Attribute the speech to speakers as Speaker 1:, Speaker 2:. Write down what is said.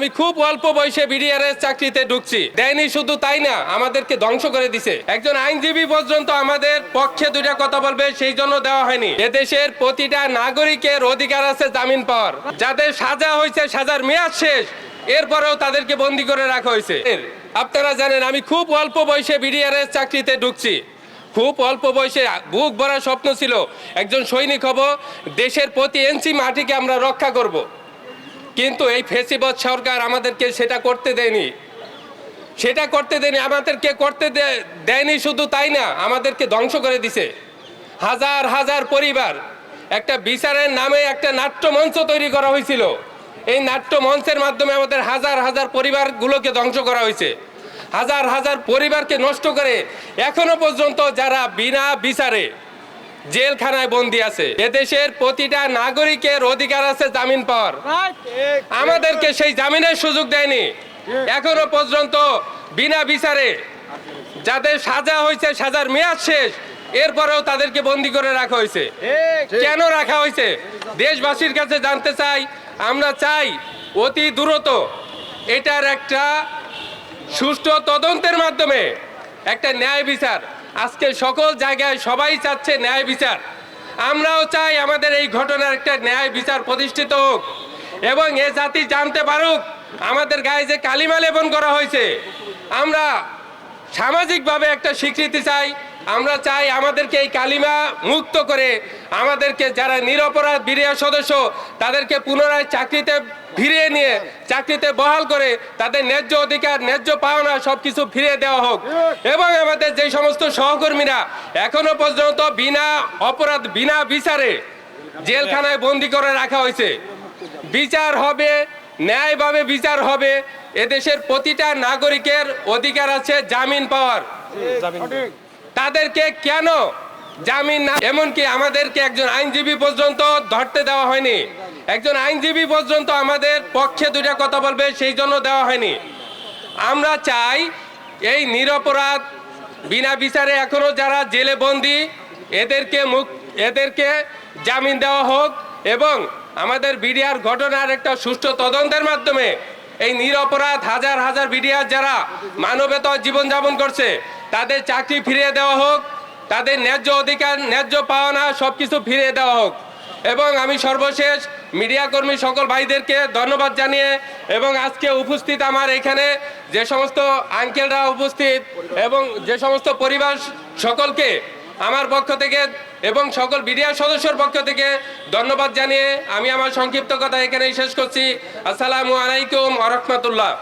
Speaker 1: আমি খুব অল্প বয়সে বিডিআরএস চাকরিতে ঢুকছি। দেয়নি শুধু তাই না, আমাদেরকে ধ্বংস করে দিছে। একজন আইনজীবী পর্যন্ত আমাদের পক্ষে দুইটা কথা বলবে, সেই জন্য দেওয়া হয়নি। এদেশের প্রতিটা নাগরিকের অধিকার আছে জামিন পাওয়ার। যাদের সাজা হয়েছে, সাজার মেয়াদ শেষ, এরপরেও তাদেরকে বন্দি করে রাখা হয়েছে। আপনারা জানেন, আমি খুব অল্প বয়সে বিডিআরএস চাকরিতে ঢুকছি। খুব অল্প বয়সে বুক ভরা স্বপ্ন ছিল, একজন সৈনিক হব, দেশের প্রতি এনসি মাটিকে আমরা রক্ষা করব। কিন্তু এই ফেসিবত সরকার আমাদেরকে সেটা করতে দেয়নি। সেটা করতে দেয়নি, আমাদেরকে করতে দেয়নি শুধু তাই না, আমাদেরকে ধ্বংস করে দিছে। হাজার হাজার পরিবার, একটা বিচারের নামে একটা নাট্য মঞ্চ তৈরি করা হয়েছিল। এই নাট্য মঞ্চের মাধ্যমে আমাদের হাজার হাজার পরিবারগুলোকে ধ্বংস করা হয়েছে। হাজার হাজার পরিবারকে নষ্ট করে এখনও পর্যন্ত যারা বিনা বিচারে জেলখানায় বন্দি আছে। এদেশের প্রতিটা নাগরিকের অধিকার আছে জামিন পাওয়ার। আমাদেরকে সেই জামিনের সুযোগ দেয়নি। এখনও পর্যন্ত বিনা বিচারে যাদের সাজা হয়েছে সাজার মেয়াদ শেষ এরপরেও তাদেরকে বন্দি করে রাখা হয়েছে। কেন রাখা হয়েছে? দেশবাসীর কাছে জানতে চাই আমরা চাই অতি দ্রুত এটার একটা সুষ্ঠু তদন্তের মাধ্যমে একটা ন্যায় বিচার। আজকে সকল জায়গায় সবাই চাচ্ছে ন্যায় বিচার। আমরাও চাই আমাদের এই ঘটনার একটা ন্যায় বিচার প্রতিষ্ঠিত হোক এবং এ জাতি জানতে পারুক আমাদের গায়ে যে কালিমা লেপন করা হয়েছে। আমরা সামাজিকভাবে একটা স্বীকৃতি চাই। আমরা চাই আমাদেরকে এই কালিমা মুক্ত করে আমাদেরকে যারা নিরপরাধ বিরিয়া সদস্য, তাদেরকে পুনরায় চাকরিতে ফিরিয়ে নিয়ে, চাকরিতে বহাল করে তাদের ন্যায্য অধিকার, ন্যায্য পাওনা সবকিছু ফিরিয়ে দেওয়া হোক। এবং আমাদের যে সমস্ত সহকর্মীরা এখনও পর্যন্ত বিনা অপরাধ, বিনা বিচারে জেলখানায় বন্দি করে রাখা হয়েছে। বিচার হবে, ন্যায়ভাবে বিচার হবে। এদেশের প্রতিটা নাগরিকের অধিকার আছে জামিন পাওয়ার। তাদেরকে কেন জামিন না এমনকি আমাদেরকে একজন আইনজীবী পর্যন্ত ধরতে দেওয়া হয়নি। একজন আইনজীবী পর্যন্ত আমাদের পক্ষে দুইটা কথা বলবে, সেই জন্য দেওয়া হয়নি। আমরা চাই এই নিরপরাধ বিনা বিচারে এখনও যারা জেলে বন্দি, এদেরকে মুখ এদেরকে জামিন দেওয়া হোক এবং আমাদের বিডিআর ঘটনার একটা সুষ্ঠু তদন্তের মাধ্যমে এই নিরপরাধ হাজার হাজার বিডিআর যারা মানবেতর জীবনযাপন করছে তাদের চাকরি ফিরিয়ে দেওয়া হোক, তাদের ন্যায্য অধিকার, ন্যায্য পাওনা সব কিছু ফিরিয়ে দেওয়া হোক। এবং আমি সর্বশেষ মিডিয়া কর্মী সকল ভাইদেরকে ধন্যবাদ জানিয়ে এবং আজকে উপস্থিত আমার এখানে যে সমস্ত আঙ্কেলরা উপস্থিত এবং যে সমস্ত পরিবার সকলকে আমার পক্ষ থেকে এবং সকল মিডিয়া সদস্যর পক্ষ থেকে ধন্যবাদ জানিয়ে আমি আমার সংক্ষিপ্ত কথা এখানেই শেষ করছি। আসসালামু আলাইকুম আ রহমতুল্লাহ।